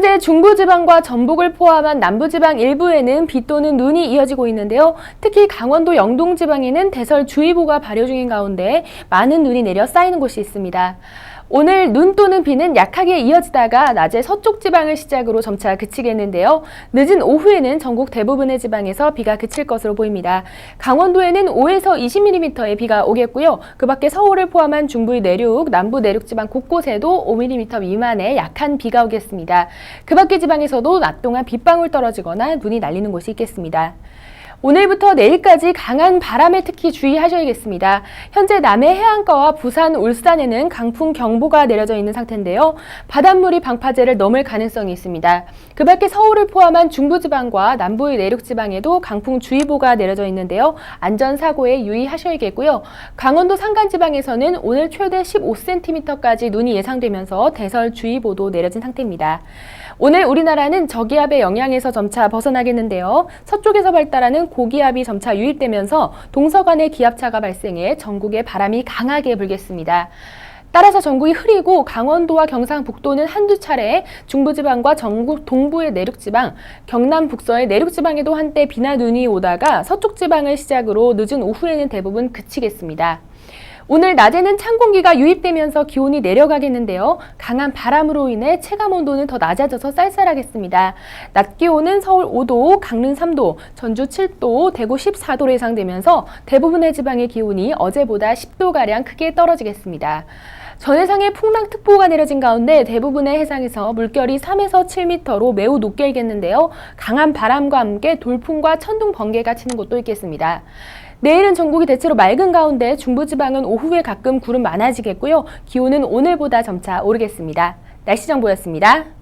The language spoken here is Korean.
현재 중부지방과 전북을 포함한 남부지방 일부에는 비 또는 눈이 이어지고 있는데요. 특히 강원도 영동지방에는 대설주의보가 발효 중인 가운데 많은 눈이 내려 쌓이는 곳이 있습니다. 오늘 눈 또는 비는 약하게 이어지다가 낮에 서쪽 지방을 시작으로 점차 그치겠는데요. 늦은 오후에는 전국 대부분의 지방에서 비가 그칠 것으로 보입니다. 강원도에는 5에서 20mm의 비가 오겠고요. 그 밖에 서울을 포함한 중부의 내륙, 남부 내륙 지방 곳곳에도 5mm 미만의 약한 비가 오겠습니다. 그 밖의 지방에서도 낮 동안 빗방울 떨어지거나 눈이 날리는 곳이 있겠습니다. 오늘부터 내일까지 강한 바람에 특히 주의하셔야겠습니다. 현재 남해 해안가와 부산, 울산에는 강풍 경보가 내려져 있는 상태인데요. 바닷물이 방파제를 넘을 가능성이 있습니다. 그 밖에 서울을 포함한 중부지방과 남부의 내륙지방에도 강풍 주의보가 내려져 있는데요. 안전사고에 유의하셔야겠고요. 강원도 산간지방에서는 오늘 최대 15cm까지 눈이 예상되면서 대설주의보도 내려진 상태입니다. 오늘 우리나라는 저기압의 영향에서 점차 벗어나겠는데요. 서쪽에서 발달하는 고기압이 점차 유입되면서 동서간의 기압차가 발생해 전국에 바람이 강하게 불겠습니다. 따라서 전국이 흐리고 강원도와 경상북도는 한두 차례, 중부지방과 전국 동부의 내륙지방, 경남 북서의 내륙지방에도 한때 비나 눈이 오다가 서쪽 지방을 시작으로 늦은 오후에는 대부분 그치겠습니다. 오늘 낮에는 찬 공기가 유입되면서 기온이 내려가겠는데요. 강한 바람으로 인해 체감 온도는 더 낮아져서 쌀쌀하겠습니다. 낮 기온은 서울 5도, 강릉 3도, 전주 7도, 대구 14도로 예상되면서 대부분의 지방의 기온이 어제보다 10도가량 크게 떨어지겠습니다. 전 해상에 풍랑특보가 내려진 가운데 대부분의 해상에서 물결이 3에서 7m로 매우 높게 일겠는데요. 강한 바람과 함께 돌풍과 천둥 번개가 치는 곳도 있겠습니다. 내일은 전국이 대체로 맑은 가운데 중부지방은 오후에 가끔 구름 많아지겠고요. 기온은 오늘보다 점차 오르겠습니다. 날씨 정보였습니다.